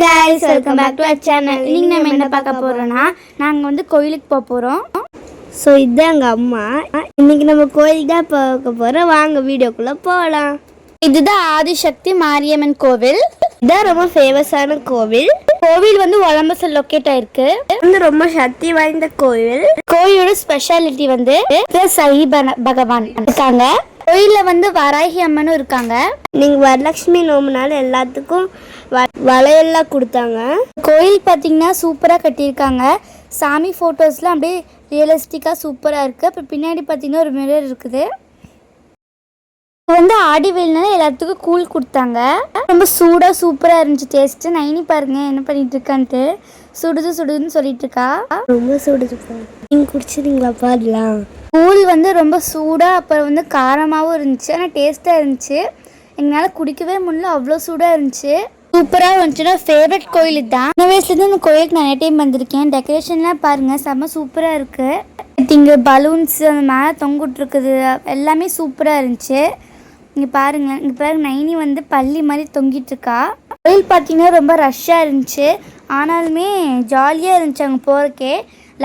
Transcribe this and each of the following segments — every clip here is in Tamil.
Hi welcome back to our channel இன்னைக்கு நம்ம என்ன பார்க்க போறோம்னா நாங்கள் வந்து கோயிலுக்கு போக போகிறோம் ஸோ இதுதான் எங்கள் அம்மா. இன்னைக்கு நம்ம கோயிலுக்கு தான் பார்க்க போகிறோம் வாங்க வீடியோக்குள்ளே போகலாம் இதுதான் ஆதிசக்தி மாரியம்மன் கோவில். இதுதான் ரொம்ப ஃபேமஸான கோவில். கோவில் வந்து ஒலம்பஸில் லொக்கேட் ஆயிருக்கு. வந்து ரொம்ப சக்தி வாய்ந்த கோவில். கோயிலோட ஸ்பெஷாலிட்டி வந்து பன- பகவான் இருக்காங்க. கோயிலில் வந்து வராகி அம்மனும் இருக்காங்க. நீங்கள் வரலட்சுமி நோம்புனால எல்லாத்துக்கும் வ- வளையல்லாம் கொடுத்தாங்க. கோயில் பார்த்தீங்கன்னா சூப்பராக கட்டியிருக்காங்க. சாமி ஃபோட்டோஸ்லாம் அப்படியே ரியலிஸ்டிக்காக சூப்பராக இருக்குது அப்புறம் பின்னாடி பார்த்தீங்கன்னா ஒரு மிரர் இருக்குது. வந்து ஆடி வெயில்னால எல்லாத்துக்கும் கூழ் கொடுத்தாங்க. ரொம்ப சூடாக சூப்பராக இருந்துச்சு. டேஸ்ட்டு நைனி பாருங்க என்ன பண்ணிட்டு இருக்கான்ட்டு சுடுது சுடுதுன்னு சொல்லிட்டு இருக்கா ரொம்ப சூடுது நீங்கள் குடிச்சிருங்களா பாடலாம் கூழ் வந்து ரொம்ப சூடாக அப்புறம் வந்து காரமாகவும் இருந்துச்சு. ஆனால் டேஸ்ட்டாக இருந்துச்சு. எங்களால் குடிக்கவே முடியல. அவ்வளோ சூடாக இருந்துச்சு. சூப்பராக இருந்துச்சுன்னா ஃபேவரட் கோயில் தான் சின்ன வயசுலேருந்து இந்த கோயிலுக்கு நிறைய டைம் வந்திருக்கேன். டெக்கரேஷன்லாம் பாருங்கள் செம்ம சூப்பராக இருக்குது இங்கே பலூன்ஸ் அந்த மேலே தொங்கிட்டுருக்குது. எல்லாமே சூப்பராக இருந்துச்சு. இங்கே பாருங்கள் இங்கே பாருங்க. நைனி வந்து பள்ளி மாதிரி தொங்கிட்டு இருக்கா கோயில் பார்த்தீங்கன்னா ரொம்ப ரஷ்ஷாக இருந்துச்சு. ஆனாலுமே ஜாலியாக இருந்துச்சு அங்கே போகிறக்கே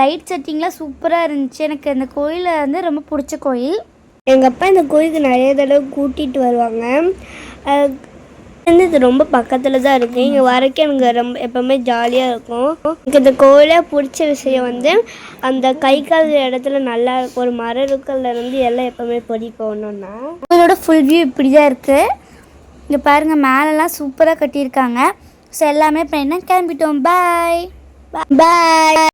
லைட் செட்டிங்லாம் சூப்பராக இருந்துச்சு. எனக்கு அந்த கோயிலை வந்து ரொம்ப பிடிச்ச கோயில். எங்கள் அப்பா இந்த கோயிலுக்கு நிறைய தடவை கூட்டிகிட்டு வருவாங்க. வந்து இது ரொம்ப பக்கத்தில் தான் இருக்குது இங்கே வரைக்கும் எனக்கு ரொம்ப எப்போவுமே ஜாலியாக இருக்கும். எனக்கு இந்த கோயிலே பிடிச்ச விஷயம் வந்து அந்த கை கால் இடத்துல நல்லா இருக்கும் ஒரு இருக்கல்ல இருந்து எல்லாம் எப்போவுமே பிடிக்கும் ஒன்றுன்னா கோயிலோட ஃபுல் வியூ இப்படி தான் இருக்குது இங்கே பாருங்கள் மேலெல்லாம் சூப்பராக கட்டியிருக்காங்க. ஸோ எல்லாமே இப்போ என்ன கிளம்பிட்டோம். பாய் பாய்